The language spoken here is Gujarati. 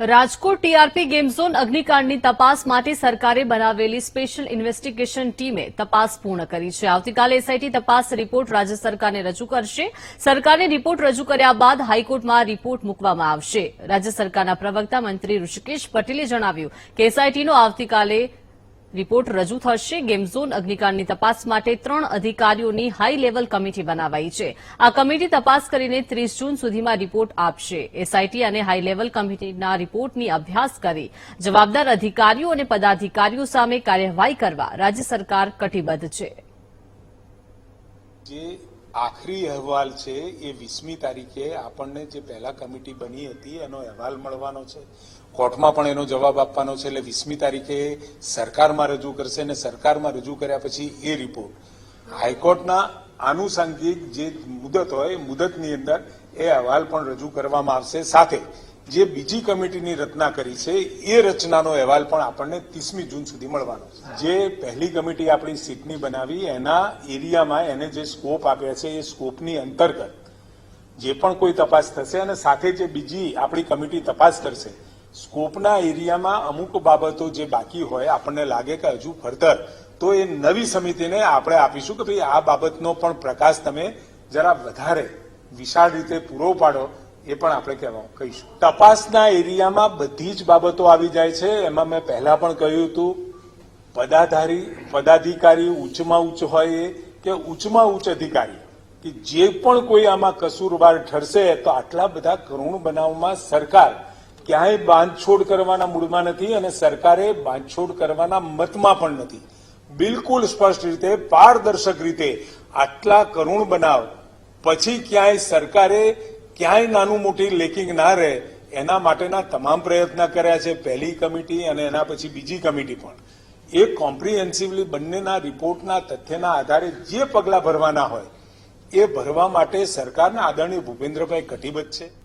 રાજકોટ ટીઆરપી ગેમ ઝોન અગ્નિકાંડની તપાસ માટે સરકારે બનાવેલી સ્પેશિયલ ઇન્વેસ્ટિગેશન ટીમે તપાસ પૂર્ણ કરી છે. આવતીકાલે એસઆઈટી તપાસ રિપોર્ટ રાજ્ય સરકારને રજૂ કરશે. સરકારને રિપોર્ટ રજૂ કર્યા બાદ હાઈકોર્ટમાં રિપોર્ટ મૂકવામાં આવશે. રાજ્ય સરકારના પ્રવક્તા મંત્રી ઋષિકેશ પટેલે જણાવ્યું કે એસઆઈટીનો આવતીકાલે રિપોર્ટ રજૂ થશે. ગેમ ઝોન અગ્નિકાંડની તપાસ માટે ત્રણ અધિકારીઓની હાઈ લેવલ કમિટી બનાવાઈ છે. આ કમિટી તપાસ કરીને ત્રીસ જૂન સુધીમાં રિપોર્ટ આપશે. એસઆઈટી અને હાઈ લેવલ કમિટીના રિપોર્ટની અભ્યાસ કરી જવાબદાર અધિકારીઓ અને પદાધિકારીઓ સામે કાર્યવાહી કરવા રાજ્ય સરકાર કટિબદ્ધ છે. આખરી અહેવાલ છે એ વીસમી તારીખે આપણને જે પહેલા કમિટી બની હતી એનો અહેવાલ મળવાનો છે. કોર્ટમાં પણ એનો જવાબ આપવાનો છે એટલે વીસમી તારીખે સરકારમાં રજૂ કરશે અને સરકારમાં રજૂ કર્યા પછી એ રિપોર્ટ. હાઈકોર્ટના આનુષાંગિક જે મુદત હોય, મુદતની અંદર એ અહેવાલ પણ રજૂ કરવામાં આવશે સાથે. જે બીજી કમિટીની રચના કરી છે, એ રચનાનો અહેવાલ પણ આપણને ત્રીસમી જૂન સુધી મળવાનો છે. જે પહેલી કમિટી આપણી સીટની બનાવી, એના એરિયામાં એને જે સ્કોપ આપ્યા છે, એ સ્કોપની અંતર્ગત જે પણ કોઈ તપાસ થશે અને સાથે જે બીજી આપણી કમિટી તપાસ કરશે, સ્કોપના એરિયામાં અમુક બાબતો જે બાકી હોય, આપણને લાગે કે હજુ ફર્ધર, તો એ નવી સમિતિને આપણે આપીશું કે ભાઈ આ બાબતનો પણ પ્રકાશ તમે જરા વધારે વિશાળ રીતે પૂરો પાડો એ પણ આપણે કહેવા કહીશું. તપાસના એરિયામાં બધી જ બાબતો આવી જાય છે. એમાં મેં પહેલા પણ કહ્યું હતું, પદાધારી પદાધિકારી ઉચ્ચમાં ઉચ્ચ હોય કે ઉચ્ચમાં ઉચ્ચ અધિકારી. કે જે પણ કોઈ આમાં કસૂરવાર ઠરશે, તો આટલા બધા કરુણ બનાવમાં સરકાર ક્યાંય બાંધછોડ કરવાના મૂળમાં નથી અને સરકારે બાંધછોડ કરવાના મતમાં પણ નથી. બિલકુલ સ્પષ્ટ રીતે, પારદર્શક રીતે આટલા કરુણ બનાવ પછી ક્યાંય સરકારે ક્યાંય નાનું મોટી લેકિંગ ના રહે, એના માટેના તમામ પ્રયત્ન કર્યા છે, પહેલી કમિટી અને એના પછી બીજી કમિટી પણ. એ કોમ્પ્રિહેન્સિવલી બંનેના રિપોર્ટના તથ્યના આધારે જે પગલાં ભરવાના હોય, એ ભરવા માટે સરકારના આદરણીય ભૂપેન્દ્રભાઈ કટિબદ્ધ છે.